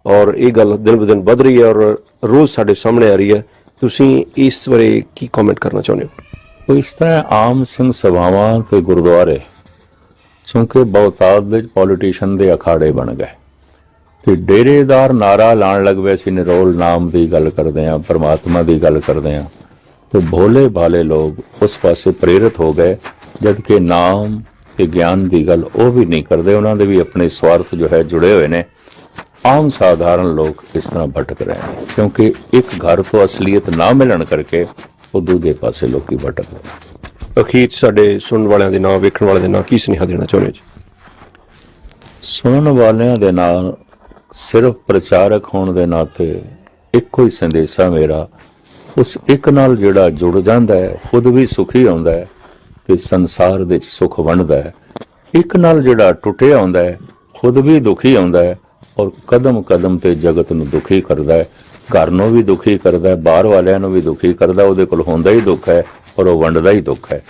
S2: ਔਰ ਇਹ ਗੱਲ ਦਿਨ ਬ ਦਿਨ ਵੱਧ ਰਹੀ ਹੈ ਔਰ ਰੋਜ਼ ਸਾਡੇ ਸਾਹਮਣੇ ਆ ਰਹੀ ਹੈ। ਤੁਸੀਂ ਇਸ ਬਾਰੇ ਕੀ ਕਮੈਂਟ ਕਰਨਾ ਚਾਹੁੰਦੇ ਹੋ?
S3: ਇਸ ਤਰ੍ਹਾਂ ਆਮ ਸਿੰਘ ਸਭਾਵਾਂ ਤੇ ਗੁਰਦੁਆਰੇ, ਕਿਉਂਕਿ ਬਹੁਤਾਤ ਦੇ ਪੋਲੀਟੀਸ਼ੀਅਨ ਦੇ ਅਖਾੜੇ ਬਣ ਗਏ। ਤੇ ਡੇਰੇਦਾਰ ਨਾਰਾ ਲਾਣ ਲੱਗ ਪਏ ਸੀ, ਨਿਰੋਲ ਨਾਮ ਦੀ ਗੱਲ ਕਰਦੇ ਆ ਪਰਮਾਤਮਾ ਦੀ ਗੱਲ ਕਰਦੇ ਆ ਤੇ ਭੋਲੇ ਭਾਲੇ ਲੋਕ ਉਸ ਪਾਸੇ ਪ੍ਰੇਰਿਤ ਹੋ ਗਏ ਜਦ ਕਿ ਨਾਮ ਤੇ ਗਿਆਨ ਦੀ ਗੱਲ ਉਹ ਵੀ ਨਹੀਂ ਕਰਦੇ, ਉਹਨਾਂ ਦੇ ਵੀ ਆਪਣੇ ਸਵਾਰਥ ਜੋ ਹੈ ਜੁੜੇ ਹੋਏ ਨੇ। ਆਮ ਸਾਧਾਰਨ ਲੋਕ ਇਸ ਤਰ੍ਹਾਂ ਭਟਕ ਰਹੇ ਨੇ ਕਿਉਂਕਿ ਇੱਕ ਘਰ ਤੋਂ ਅਸਲੀਅਤ ਨਾ ਮਿਲਣ ਕਰਕੇ ਉਹ ਦੂਜੇ ਪਾਸੇ ਲੋਕੀ ਭਟਕ ਰਹੇ
S2: ਅਖੀਰ ਸਾਡੇ ਸੁਣਨ ਵਾਲਿਆਂ ਦੇ ਨਾਂ ਵੇਖਣ ਵਾਲਿਆਂ ਦੇ ਨਾਂ ਕੀ ਸੁਨੇਹਾ ਦੇਣਾ ਚਾਹੁੰਦੇ ਜੀ?
S3: ਸੁਣਨ ਵਾਲਿਆਂ ਦੇ ਨਾਲ ਸਿਰਫ ਪ੍ਰਚਾਰਕ ਹੋਣ ਦੇ ਨਾਤੇ ਇੱਕੋ ਹੀ ਸੰਦੇਸ਼ਾ ਮੇਰਾ ਉਸ ਇੱਕ ਨਾਲ ਜਿਹੜਾ ਜੁੜ ਜਾਂਦਾ ਹੈ ਖੁਦ ਵੀ ਸੁਖੀ ਹੁੰਦਾ ਹੈ ਤੇ ਸੰਸਾਰ ਦੇ ਵਿੱਚ ਸੁਖ ਵੰਡਦਾ ਹੈ। ਇੱਕ ਨਾਲ ਜਿਹੜਾ ਟੁੱਟਿਆ ਹੁੰਦਾ ਹੈ ਖੁਦ ਵੀ ਦੁਖੀ ਹੁੰਦਾ ਹੈ ਔਰ ਕਦਮ ਕਦਮ ਤੇ ਜਗਤ ਨੂੰ ਦੁਖੀ ਕਰਦਾ ਹੈ। ਘਰ ਨੂੰ ਵੀ ਦੁਖੀ ਕਰਦਾ ਹੈ ਬਾਹਰ ਵਾਲਿਆਂ ਨੂੰ ਵੀ ਦੁਖੀ ਕਰਦਾ ਉਹਦੇ ਕੋਲ ਹੁੰਦਾ ਹੀ ਦੁੱਖ ਹੈ ਔਰ ਉਹ ਵੰਡਦਾ ਹੀ ਦੁੱਖ ਹੈ।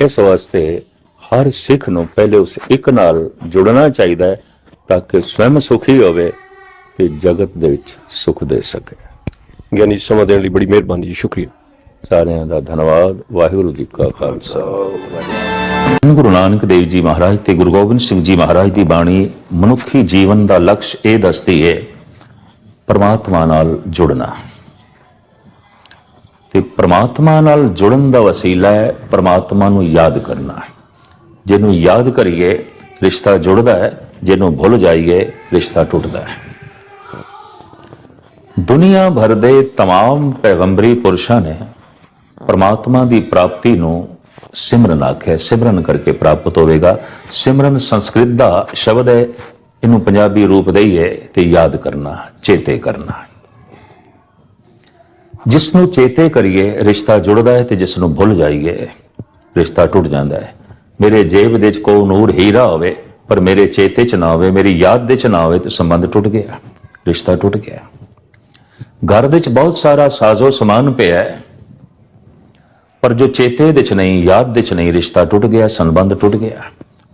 S3: ਇਸ ਵਾਸਤੇ ਹਰ ਸਿੱਖ ਨੂੰ ਪਹਿਲੇ ਉਸ ਇੱਕ ਨਾਲ ਜੁੜਨਾ ਚਾਹੀਦਾ ਹੈ ਤਾਂ ਕਿ ਸਵੈਮ ਸੁਖੀ ਹੋਵੇ ਤੇ ਜਗਤ ਦੇ ਵਿੱਚ ਸੁਖ ਦੇ ਸਕੇ।
S2: ਗਿਆਨੀ ਸਮਾਂ ਦੇਣ ਲਈ ਬੜੀ ਮਿਹਰਬਾਨੀ ਜੀ ਸ਼ੁਕਰੀਆ।
S3: ਸਾਰਿਆਂ ਦਾ ਧੰਨਵਾਦ ਵਾਹਿਗੁਰੂ ਜੀ ਕਾ ਖਾਲਸਾ। ਗੁਰੂ ਨਾਨਕ ਦੇਵ ਜੀ ਮਹਾਰਾਜ ਤੇ ਗੁਰੂ ਗੋਬਿੰਦ ਸਿੰਘ ਜੀ ਮਹਾਰਾਜ ਦੀ ਬਾਣੀ ਮਨੁੱਖੀ ਜੀਵਨ ਦਾ ਲਕਸ਼ ਇਹ ਦੱਸਦੀ ਹੈ ਪਰਮਾਤਮਾ ਨਾਲ ਜੁੜਨਾ ਤੇ ਪਰਮਾਤਮਾ ਨਾਲ ਜੁੜਨ ਦਾ ਵਸੀਲਾ ਹੈ ਪਰਮਾਤਮਾ ਨੂੰ ਯਾਦ ਕਰਨਾ ਜਿਹਨੂੰ ਯਾਦ ਕਰੀਏ ਰਿਸ਼ਤਾ ਜੁੜਦਾ ਹੈ ਜਿਹਨੂੰ ਭੁੱਲ ਜਾਈਏ ਰਿਸ਼ਤਾ ਟੁੱਟਦਾ ਹੈ ਦੁਨੀਆ ਭਰ ਦੇ तमाम ਪੈਗੰਬਰੀ ਪੁਰਸ਼ਾਂ ਨੇ ਪਰਮਾਤਮਾ ਦੀ ਪ੍ਰਾਪਤੀ ਨੂੰ ਸਿਮਰਨ ਆਖਿਆ ਸਿਮਰਨ ਕਰਕੇ ਪ੍ਰਾਪਤ ਹੋਵੇਗਾ। ਸਿਮਰਨ ਸੰਸਕ੍ਰਿਤ ਦਾ ਸ਼ਬਦ ਹੈ, ਇਹਨੂੰ ਪੰਜਾਬੀ ਰੂਪ ਦਈਏ ਤੇ ਯਾਦ ਕਰਨਾ, ਚੇਤੇ ਕਰਨਾ। ਜਿਸ ਨੂੰ ਚੇਤੇ ਕਰੀਏ, ਰਿਸ਼ਤਾ ਜੁੜਦਾ ਹੈ ਤੇ ਜਿਸ ਨੂੰ ਭੁੱਲ ਜਾਈਏ, ਰਿਸ਼ਤਾ ਟੁੱਟ ਜਾਂਦਾ ਹੈ। ਮੇਰੇ ਜੇਬ ਦੇ ਵਿੱਚ ਕੋ ਨੂਰ ਹੀਰਾ ਹੋਵੇ, ਪਰ ਮੇਰੇ ਚੇਤੇ ਚ ਨਾ ਹੋਵੇ, ਮੇਰੀ ਯਾਦ ਦੇ ਚ ਨਾ ਹੋਵੇ ਤੇ ਸੰਬੰਧ ਟੁੱਟ ਗਿਆ, ਰਿਸ਼ਤਾ ਟੁੱਟ ਗਿਆ। ਘਰ ਦੇ ਵਿੱਚ ਬਹੁਤ ਸਾਰਾ ਸਾਜ਼ੋ ਸਮਾਨ ਪਿਆ ਹੈ। ਪਰ ਜੋ ਚੇਤੇ ਦੇ ਚ ਨਹੀਂ, ਯਾਦ ਦੇ ਚ ਨਹੀਂ ਰਿਸ਼ਤਾ ਟੁੱਟ ਗਿਆ, ਸੰਬੰਧ ਟੁੱਟ ਗਿਆ।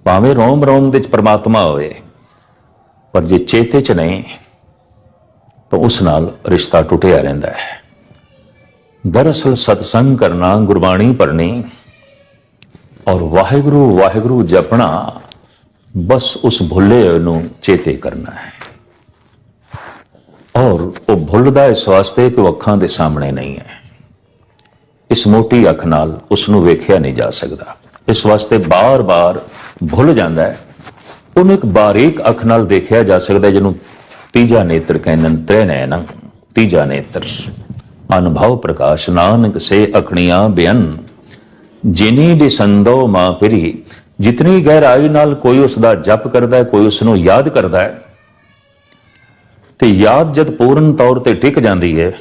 S3: ਭਾਵੇਂ ਰੋਮ ਰੋਮ ਦੇ ਚ ਪਰਮਾਤਮਾ ਹੋਵੇ, ਪਰ ਜੇ ਚੇਤੇ ਚ ਨਹੀਂ, ਤਾਂ ਉਸ ਨਾਲ ਰਿਸ਼ਤਾ ਟੁੱਟਿਆ ਰਹਿੰਦਾ ਹੈ। ਦਰਅਸਲ ਸਤਸੰਗ ਕਰਨਾ ਗੁਰਬਾਣੀ ਪੜ੍ਹਨੀ
S5: ਔਰ ਵਾਹਿਗੁਰੂ ਵਾਹਿਗੁਰੂ ਜਪਣਾ ਬਸ ਉਸ ਭੁੱਲੇ ਨੂੰ ਚੇਤੇ ਕਰਨਾ ਹੈ। ਔਰ ਉਹ ਭੁੱਲਦਾ ਇਸ ਵਾਸਤੇ ਕਿ ਉਹ ਅੱਖਾਂ ਦੇ ਸਾਹਮਣੇ ਨਹੀਂ ਹੈ। ਇਸ ਮੋਟੀ ਅੱਖ ਨਾਲ ਉਸ ਨੂੰ ਵੇਖਿਆ ਨਹੀਂ ਜਾ ਸਕਦਾ। ਇਸ ਵਾਸਤੇ ਬਾਰ-ਬਾਰ ਭੁੱਲ ਜਾਂਦਾ ਹੈ। ਉਹਨੂੰ ਇੱਕ ਬਾਰੀਕ ਅੱਖ ਨਾਲ ਦੇਖਿਆ ਜਾ ਸਕਦਾ ਜਿਹਨੂੰ ਤੀਜਾ ਨੇਤਰ ਕਹਿੰਦੇ ਨੇ ਤ੍ਰੈ ਤੀਜਾ ਨੇਤਰ। ਅਨੁਭਵ ਪ੍ਰਕਾਸ਼, ਨਾਨਕ ਸੇ ਅਖਣੀਆਂ ਬਿਆਨ ਜਿਨੀ ਦੀ ਸੰਦੋ ਮਾਂ ਫਿਰੀ। ਜਿਤਨੀ ਗਹਿਰਾਈ ਨਾਲ ਕੋਈ ਉਸ ਦਾ ਜਪ ਕਰਦਾ ਹੈ, ਕੋਈ ਉਸ ਨੂੰ ਯਾਦ ਕਰਦਾ ਹੈ। ਤੇ ਯਾਦ ਜਦ ਪੂਰਨ ਤੌਰ ਤੇ ਟਿਕ ਜਾਂਦੀ ਹੈ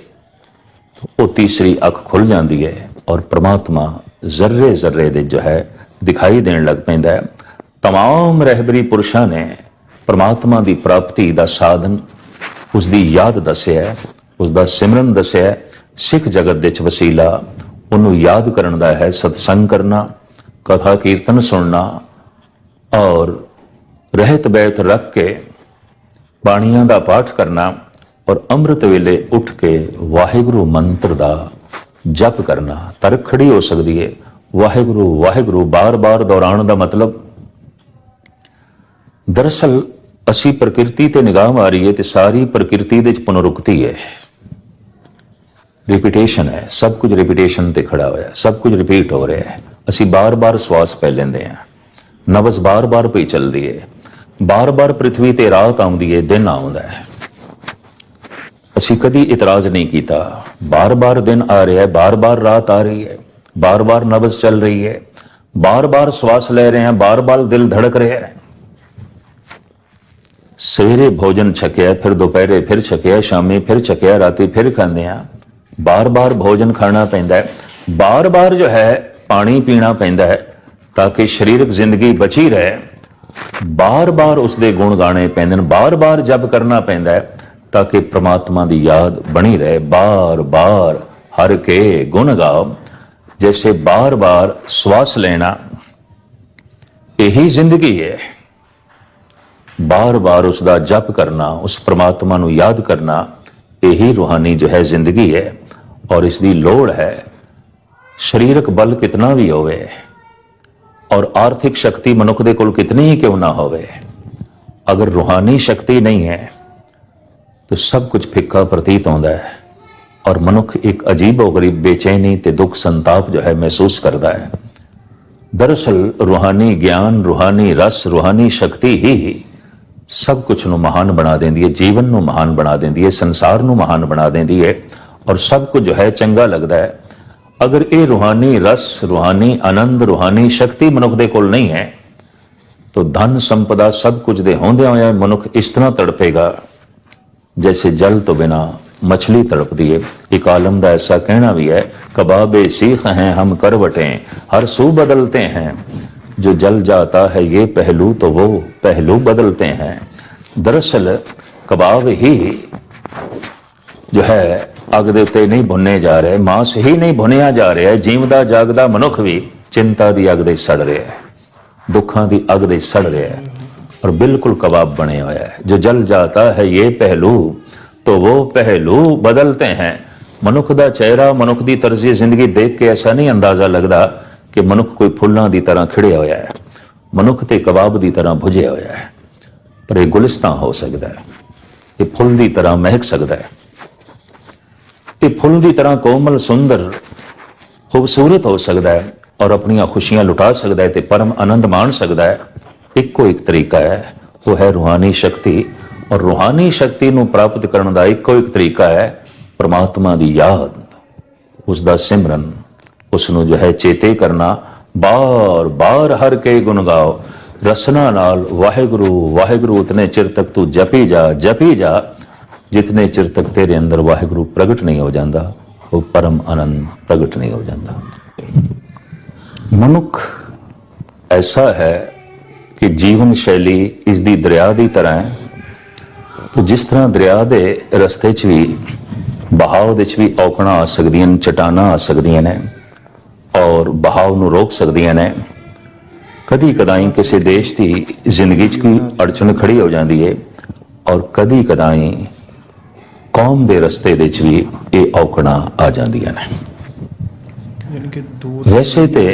S5: ਉਹ ਤੀਸਰੀ ਅੱਖ ਖੁੱਲ ਜਾਂਦੀ ਹੈ ਔਰ ਪ੍ਰਮਾਤਮਾ ਜ਼ਰਰੇ ਜ਼ਰਰੇ ਦੇ ਜੋ ਹੈ ਦਿਖਾਈ ਦੇਣ ਲੱਗ ਪੈਂਦਾ ਹੈ तमाम ਰਹਿਬਰੀ ਪੁਰਸ਼ਾਂ ਨੇ ਪ੍ਰਮਾਤਮਾ ਦੀ ਪ੍ਰਾਪਤੀ ਦਾ ਸਾਧਨ ਉਸ ਦੀ ਯਾਦ ਦੱਸਿਆ ਹੈ, ਉਸ ਦਾ ਸਿਮਰਨ ਦੱਸਿਆ ਹੈ। ਸਿੱਖ ਜਗਤ ਦੇ ਵਿੱਚ ਵਸੀਲਾ ਉਹਨੂੰ ਯਾਦ ਕਰਨ ਦਾ ਹੈ ਸਤਸੰਗ ਕਰਨਾ ਕਥਾ ਕੀਰਤਨ ਸੁਣਨਾ ਔਰ ਰਹਿਤ ਬੈਤ ਰੱਖ ਕੇ ਬਾਣੀਆਂ ਦਾ ਪਾਠ ਕਰਨਾ ਔਰ ਅੰਮ੍ਰਿਤ ਵੇਲੇ ਉੱਠ ਕੇ ਵਾਹਿਗੁਰੂ ਮੰਤਰ ਦਾ ਜਪ ਕਰਨਾ ਤਰਕ ਖੜੀ ਹੋ ਸਕਦੀ ਹੈ ਵਾਹਿਗੁਰੂ ਵਾਹਿਗੁਰੂ, ਬਾਰ-ਬਾਰ ਦੁਹਰਾਉਣ ਦਾ ਮਤਲਬ? ਦਰਅਸਲ, ਅਸੀਂ ਪ੍ਰਕਿਰਤੀ ਤੇ ਨਿਗਾਹ ਮਾਰੀਏ ਤੇ ਸਾਰੀ ਪ੍ਰਕਿਰਤੀ ਦੇ ਵਿੱਚ ਪੁਨਰੁਕਤੀ ਹੈ ਰਿਪੀਟੇਸ਼ਨ ਹੈ, ਸਭ ਕੁਝ ਰਿਪੀਟੇਸ਼ਨ ਤੇ ਖੜਾ ਹੋਇਆ, ਸਭ ਕੁਝ ਰਿਪੀਟ ਹੋ ਰਿਹਾ ਹੈ। ਅਸੀਂ ਬਾਰ-ਬਾਰ ਸਵਾਸ ਪੈ ਲੈਂਦੇ ਹਾਂ। ਨਬਜ਼ ਬਾਰ-ਬਾਰ ਪਈ ਚੱਲਦੀ ਹੈ ਬਾਰ-ਬਾਰ ਪ੍ਰithvi ਤੇ ਰਾਤ ਆਉਂਦੀ ਹੈ ਦਿਨ ਆਉਂਦਾ ਹੈ। ਅਸੀਂ ਕਦੀ ਇਤਰਾਜ਼ ਨਹੀਂ ਕੀਤਾ। ਬਾਰ-ਬਾਰ ਦਿਨ ਆ ਰਿਹਾ ਹੈ, ਬਾਰ-ਬਾਰ ਰਾਤ ਆ ਰਹੀ ਹੈ, ਬਾਰ-ਬਾਰ ਨਬਜ਼ ਚੱਲ ਰਹੀ ਹੈ, ਬਾਰ-ਬਾਰ ਸਵਾਸ ਲੈ ਰਹੇ ਹਾਂ, ਬਾਰ-ਬਾਰ ਦਿਲ ਧੜਕ ਰਿਹਾ ਹੈ। ਸਵੇਰੇ ਭੋਜਨ ਛਕਿਆ, ਫਿਰ ਦੁਪਹਿਰੇ ਫਿਰ ਛਕਿਆ, ਸ਼ਾਮੇ ਫਿਰ ਛਕਿਆ, ਰਾਤੀ ਫਿਰ ਖਾਂਦੇ ਆ ਬਾਰ-ਬਾਰ ਭੋਜਨ ਖਾਣਾ ਪੈਂਦਾ ਹੈ। ਬਾਰ-ਬਾਰ ਜੋ ਹੈ, ਪਾਣੀ ਪੀਣਾ ਪੈਂਦਾ ਹੈ, ਤਾਂ ਕਿ ਸਰੀਰਕ ਜ਼ਿੰਦਗੀ ਬਚੀ ਰਹੇ। ਬਾਰ-ਬਾਰ ਉਸ ਦੇ ਗੁਣ ਗਾਣੇ ਪੈਂਦੇ ਨੇ, ਬਾਰ-ਬਾਰ ਜਪ ਕਰਨਾ ਪੈਂਦਾ ਹੈ। ਤਾਂ ਕਿ ਪ੍ਰਮਾਤਮਾ ਦੀ ਯਾਦ ਬਣੀ ਰਹੇ। ਬਾਰ-ਬਾਰ ਹਰ ਕੇ ਗੁਣ ਗਾਓ। ਜੈਸੇ ਬਾਰ-ਬਾਰ ਸਵਾਸ ਲੈਣਾ, ਇਹੀ ਜ਼ਿੰਦਗੀ ਹੈ। ਬਾਰ-ਬਾਰ ਉਸ ਦਾ ਜਪ ਕਰਨਾ, ਉਸ ਪ੍ਰਮਾਤਮਾ ਨੂੰ ਯਾਦ ਕਰਨਾ, ਇਹੀ ਰੂਹਾਨੀ ਜੋ ਹੈ ਜ਼ਿੰਦਗੀ ਹੈ। ਔਰ ਇਸ ਦੀ ਲੋੜ ਹੈ, ਸਰੀਰਕ ਬਲ ਕਿਤਨਾ ਵੀ ਹੋਵੇ, ਔਰ ਆਰਥਿਕ ਸ਼ਕਤੀ ਮਨੁੱਖ ਦੇ ਕੋਲ ਕਿਤਨੀ ਹੀ ਕਿਉਂ ਨਾ ਹੋਵੇ। ਅਗਰ ਰੂਹਾਨੀ ਸ਼ਕਤੀ ਨਹੀਂ ਹੈ ਤਾਂ ਸਭ ਕੁਝ ਫਿੱਕਾ ਪ੍ਰਤੀਤ ਆਉਂਦਾ ਹੈ ਔਰ ਮਨੁੱਖ ਇੱਕ ਅਜੀਬੋ ਗਰੀਬ ਬੇਚੈਨੀ ਤੇ ਦੁੱਖ ਸੰਤਾਪ ਜੋ ਹੈ ਮਹਿਸੂਸ ਕਰਦਾ ਹੈ। ਦਰਅਸਲ ਰੂਹਾਨੀ ਗਿਆਨ, ਰੂਹਾਨੀ ਰਸ, ਰੂਹਾਨੀ ਸ਼ਕਤੀ ਹੀ ਸਭ ਕੁਝ ਨੂੰ ਮਹਾਨ ਬਣਾ ਦਿੰਦੀ ਹੈ, ਜੀਵਨ ਨੂੰ ਮਹਾਨ ਬਣਾ ਦਿੰਦੀ ਹੈ, ਸੰਸਾਰ ਨੂੰ ਮਹਾਨ ਬਣਾ ਦਿੰਦੀ ਹੈ ਔਰ ਸਭ ਕੁਝ ਜੋ ਹੈ ਚੰਗਾ ਲੱਗਦਾ ਹੈ। ਅਗਰ ਇਹ ਰੂਹਾਨੀ ਰਸ, ਰੂਹਾਨੀ ਆਨੰਦ, ਰੂਹਾਨੀ ਸ਼ਕਤੀ ਮਨੁੱਖ ਦੇ ਕੋਲ ਨਹੀਂ ਹੈ, ਤਾਂ ਧਨ ਸੰਪਦਾ ਸਭ ਕੁਝ ਦੇ ਹੁੰਦਿਆਂ ਹੋਇਆਂ ਮਨੁੱਖ ਇਸ ਤਰ੍ਹਾਂ ਤੜਪੇਗਾ। जैसे जल तो बिना मछली तड़पती है एक आलम का ऐसा कहना भी है कबाबे सीख हैं हम करवटें हर सू बदलते हैं जो जल जाता है ये पहलू तो वो पहलू बदलते हैं दरअसल कबाब ही ਜੋ ਹੈ ਅੱਗ ਦੇ ਉੱਤੇ ਨਹੀਂ ਭੁੰਨੇ ਜਾ ਰਹੇ ਮਾਂਸ ਹੀ ਨਹੀਂ ਭੁੰਨਿਆ ਜਾ ਰਿਹਾ ਜੀਵਦਾ ਜਾਗਦਾ ਮਨੁੱਖ ਵੀ ਚਿੰਤਾ ਦੀ ਅੱਗ ਦੇ ਸੜ ਰਿਹਾ ਹੈ ਦੁੱਖਾਂ ਦੀ ਅੱਗ ਦੇ ਸੜ ਰਿਹਾ ਹੈ और बिल्कुल कबाब बने हुआ है जो जल जाता है ये पहलू तो वो पहलू बदलते हैं ਮਨੁੱਖ ਦਾ ਚਿਹਰਾ ਮਨੁੱਖ ਦੀ ਤਰਜ਼ੀ ਜ਼ਿੰਦਗੀ ਦੇਖ ਕੇ ਐਸਾ ਨਹੀਂ ਅੰਦਾਜ਼ਾ ਲੱਗਦਾ ਕਿ ਮਨੁੱਖ ਕੋਈ ਫੁੱਲਾਂ ਦੀ ਤਰ੍ਹਾਂ ਖਿੜਿਆ ਹੋਇਆ ਹੈ ਮਨੁੱਖ ਤੇ ਕਬਾਬ ਦੀ ਤਰ੍ਹਾਂ ਭੁਜਿਆ ਹੋਇਆ ਹੈ ਪਰ ਇਹ ਗੁਲਿਸਤਾਨ ਹੋ ਸਕਦਾ ਹੈ ਇਹ ਫੁੱਲ ਦੀ ਤਰ੍ਹਾਂ ਮਹਿਕ ਸਕਦਾ ਹੈ ਇਹ ਫੁੱਲ ਦੀ ਤਰ੍ਹਾਂ ਕੋਮਲ ਸੁੰਦਰ ਖੂਬਸੂਰਤ ਹੋ ਸਕਦਾ ਹੈ ਔਰ ਆਪਣੀਆਂ ਖੁਸ਼ੀਆਂ ਲੁਟਾ ਸਕਦਾ ਹੈ ਤੇ ਪਰਮ ਆਨੰਦ ਮਾਣ ਸਕਦਾ ਹੈ ਇੱਕੋ ਇੱਕ ਤਰੀਕਾ ਹੈ, ਉਹ ਹੈ ਰੂਹਾਨੀ ਸ਼ਕਤੀ। ਔਰ ਰੂਹਾਨੀ ਸ਼ਕਤੀ ਨੂੰ ਪ੍ਰਾਪਤ ਕਰਨ ਦਾ ਇੱਕੋ ਇੱਕ ਤਰੀਕਾ ਹੈ, ਪ੍ਰਮਾਤਮਾ ਦੀ ਯਾਦ। ਉਸ ਦਾ ਸਿਮਰਨ ਉਸ ਨੂੰ ਜੋ ਹੈ ਚੇਤੇ ਕਰਨਾ ਬਾਰ ਬਾਰ ਹਰ ਕੇ ਗੁਣ ਗਾਓ। ਰਸਨਾ ਨਾਲ, ਵਾਹਿਗੁਰੂ ਵਾਹਿਗੁਰੂ, ਉਤਨੇ ਚਿਰ ਤੱਕ ਤੂੰ ਜਪੀ ਜਾ ਜਪੀ ਜਾ। ਜਿਤਨੇ ਚਿਰ ਤੱਕ ਤੇਰੇ ਅੰਦਰ ਵਾਹਿਗੁਰੂ ਪ੍ਰਗਟ ਨਹੀਂ ਹੋ ਜਾਂਦਾ, ਉਹ ਪਰਮ ਆਨੰਦ ਪ੍ਰਗਟ ਨਹੀਂ ਹੋ ਜਾਂਦਾ। ਮਨੁੱਖ ਐਸਾ ਹੈ ਕਿ ਜੀਵਨ ਸ਼ੈਲੀ ਇਸ ਦੀ ਦਰਿਆ ਦੀ ਤਰ੍ਹਾਂ ਹੈ। ਤੋ ਜਿਸ ਤਰ੍ਹਾਂ ਦਰਿਆ ਦੇ ਰਸਤੇ 'ਚ ਵੀ ਬਹਾਵ ਦੇ 'ਚ ਵੀ ਔਕਣਾ ਆ ਸਕਦੀਆਂ ਨੇ ਚਟਾਨਾਂ ਆ ਸਕਦੀਆਂ ਨੇ ਔਰ ਬਹਾਵ ਨੂੰ ਰੋਕ ਸਕਦੀਆਂ ਨੇ ਕਦੀ ਕਦਾਈ ਕਿਸੇ ਦੇਸ਼ ਦੀ ਜ਼ਿੰਦਗੀ 'ਚ ਕੋਈ ਅੜਚਣ ਖੜੀ ਹੋ ਜਾਂਦੀ ਏ ਔਰ ਕਦੀ ਕਦਾਈ ਕੌਮ ਦੇ ਰਸਤੇ ਦੇ 'ਚ ਵੀ ਇਹ ਔਕਣਾ ਆ ਜਾਂਦੀਆਂ ਨੇ।
S4: ਵੈਸੇ ਤੇ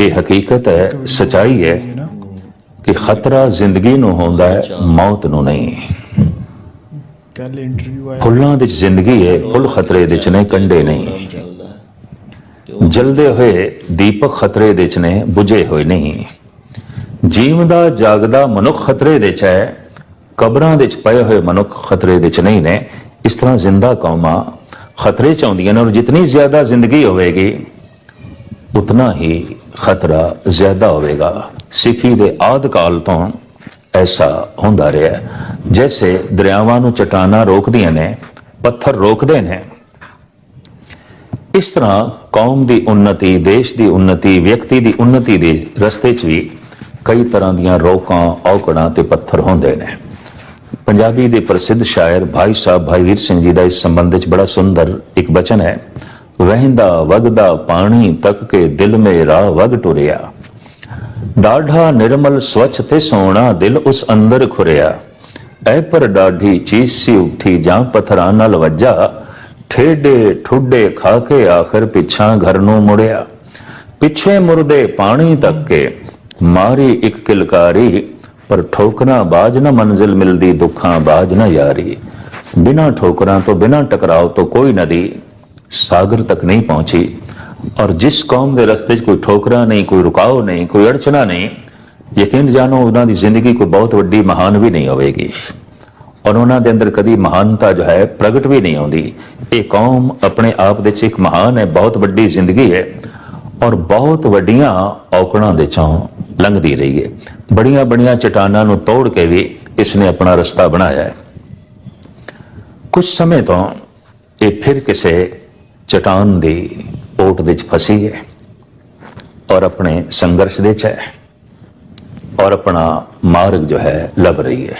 S5: ਇਹ ਹਕੀਕਤ ਹੈ ਸਚਾਈ ਹੈ ਕਿ ਖਤਰਾ ਜ਼ਿੰਦਗੀ ਨੂੰ ਹੁੰਦਾ ਹੈ ਮੌਤ ਨੂੰ ਨਹੀਂ।
S4: ਕੱਲ ਇੰਟਰਵਿਊ ਆਇਆ।
S5: ਫੁੱਲਾਂ ਵਿੱਚ ਜ਼ਿੰਦਗੀ ਹੈ ਫੁੱਲ ਖਤਰੇ ਵਿੱਚ ਨੇ ਕੰਡੇ ਨਹੀਂ। ਜਲਦੇ ਹੋਏ ਦੀਪਕ ਖਤਰੇ ਵਿੱਚ ਨੇ ਬੁਝੇ ਹੋਏ ਨਹੀਂ। ਜੀਵਦਾ ਜਾਗਦਾ ਮਨੁੱਖ ਖਤਰੇ ਵਿੱਚ ਹੈ ਕਬਰਾਂ ਵਿੱਚ ਪਏ ਹੋਏ ਮਨੁੱਖ ਖਤਰੇ ਵਿੱਚ ਨਹੀਂ ਨੇ। ਇਸ ਤਰ੍ਹਾਂ ਜ਼ਿੰਦਾ ਕੌਮਾਂ ਖਤਰੇ ਚ ਆਉਂਦੀਆਂ ਨੇ ਔਰ ਜਿਤਨੀ ਜ਼ਿਆਦਾ ਜ਼ਿੰਦਗੀ ਹੋਵੇਗੀ ਉਤਨਾ ਹੀ ਖਤਰਾ ਜ਼ਿਆਦਾ ਹੋਵੇਗਾ। ਸਿੱਖੀ ਦੇ ਆਦ ਕਾਲ ਤੋਂ ਐਸਾ ਹੁੰਦਾ ਰਿਹਾ ਜੈਸੇ ਦਰਿਆਵਾਂ ਨੂੰ ਚਟਾਨਾਂ ਰੋਕਦੀਆਂ ਨੇ, ਪੱਥਰ ਰੋਕਦੇ ਨੇ। ਇਸ ਤਰ੍ਹਾਂ ਕੌਮ ਦੀ ਉન્નਤੀ ਦੇਸ਼ ਦੀ ਉન્નਤੀ ਵਿਅਕਤੀ ਦੀ ਉન્નਤੀ ਦੇ ਰਸਤੇ 'ਚ ਵੀ ਕਈ ਤਰ੍ਹਾਂ ਦੀਆਂ ਰੋਕਾਂ, ਔਕੜਾਂ ਤੇ ਪੱਥਰ ਹੁੰਦੇ ਨੇ। ਪੰਜਾਬੀ ਦੇ ਪ੍ਰਸਿੱਧ ਸ਼ਾਇਰ ਭਾਈ ਸਾਹਿਬ ਭਾਈ ਵੀਰ ਸਿੰਘ ਜੀ ਦਾ ਇਸ ਸੰਬੰਧ ਵਿੱਚ ਬੜਾ ਸੁੰਦਰ ਇੱਕ ਬਚਨ ਹੈ। ਵਹਿੰਦਾ ਵਗਦਾ ਪਾਣੀ ਤੱਕ ਕੇ ਦਿਲ ਮੇਰਾ ਵਗ ਟੁਰਿਆ। ਡਾਢਾ ਨਿਰਮਲ ਸਵੱਛ ਤੇ ਸੋਹਣਾ ਦਿਲ ਉਸ ਅੰਦਰ ਖੁਰਿਆ। ਐ ਪਰ ਡਾਢੀ ਚੀਸੀ ਉੱਠੀ ਜਾਂ ਪਥਰਾਂ ਨਾਲ ਵੱਜਾ। ਠੇਡੇ ਠੁੱਡੇ ਖਾ ਕੇ ਆਖਰ ਪਿਛਾਂ ਘਰ ਨੂੰ ਮੁੜਿਆ। ਪਿੱਛੇ ਮੁਰਦੇ ਪਾਣੀ ਤੱਕ ਕੇ ਮਾਰੀ ਇੱਕ ਕਿਲਕਾਰੀ, ਪਰ ਠੋਕਰਾਂ ਬਾਜ ਨਾ ਮੰਜ਼ਿਲ ਮਿਲਦੀ, ਦੁੱਖਾਂ ਬਾਜ ਨਾ ਯਾਰੀ। ਬਿਨਾਂ ਠੋਕਰਾਂ ਤੋਂ ਬਿਨਾਂ ਟਕਰਾਓ ਤੋਂ ਕੋਈ ਨਦੀ, ਸਾਗਰ ਤੱਕ ਨਹੀਂ ਪਹੁੰਚੀ। ਔਰ ਜਿਸ ਕੌਮ ਦੇ ਰਸਤੇ 'ਚ ਕੋਈ ਠੋਕਰਾ ਨਹੀਂ ਕੋਈ ਰੁਕਾਓ ਨਹੀਂ ਕੋਈ ਅੜਚਣਾ ਨਹੀਂ ਯਕੀਨ ਜਾਣੋ ਉਹਨਾਂ ਦੀ ਜ਼ਿੰਦਗੀ ਕੋਈ ਬਹੁਤ ਵੱਡੀ ਮਹਾਨ ਵੀ ਨਹੀਂ ਹੋਵੇਗੀ ਔਰ ਉਹਨਾਂ ਦੇ ਅੰਦਰ ਕਦੀ ਮਹਾਨਤਾ ਜੋ ਹੈ ਪ੍ਰਗਟ ਵੀ ਨਹੀਂ ਆਉਂਦੀ ਇਹ ਕੌਮ ਆਪਣੇ ਆਪ ਦੇ ਵਿੱਚ ਇੱਕ ਮਹਾਨ ਹੈ ਬਹੁਤ ਵੱਡੀ ਜ਼ਿੰਦਗੀ ਹੈ ਔਰ ਬਹੁਤ ਵੱਡੀਆਂ ਔਕੜਾਂ ਦੇ ਚੋਂ ਲੰਘਦੀ ਰਹੀ ਹੈ ਬੜੀਆਂ ਬੜੀਆਂ ਚਟਾਨਾਂ ਨੂੰ ਤੋੜ ਕੇ ਵੀ ਇਸ ਨੇ ਆਪਣਾ ਰਸਤਾ ਬਣਾਇਆ ਹੈ ਕੁਝ ਸਮੇਂ ਤੋਂ ਇਹ ਫਿਰ ਕਿਸੇ ਚਟਾਨ ਦੀ ਓਟ ਵਿੱਚ ਫਸੀ ਹੈ ਔਰ ਆਪਣੇ ਸੰਘਰਸ਼ ਦੇ ਚ ਹੈ ਔਰ ਆਪਣਾ ਮਾਰਗ ਜੋ ਹੈ ਲੱਭ ਰਹੀ ਹੈ।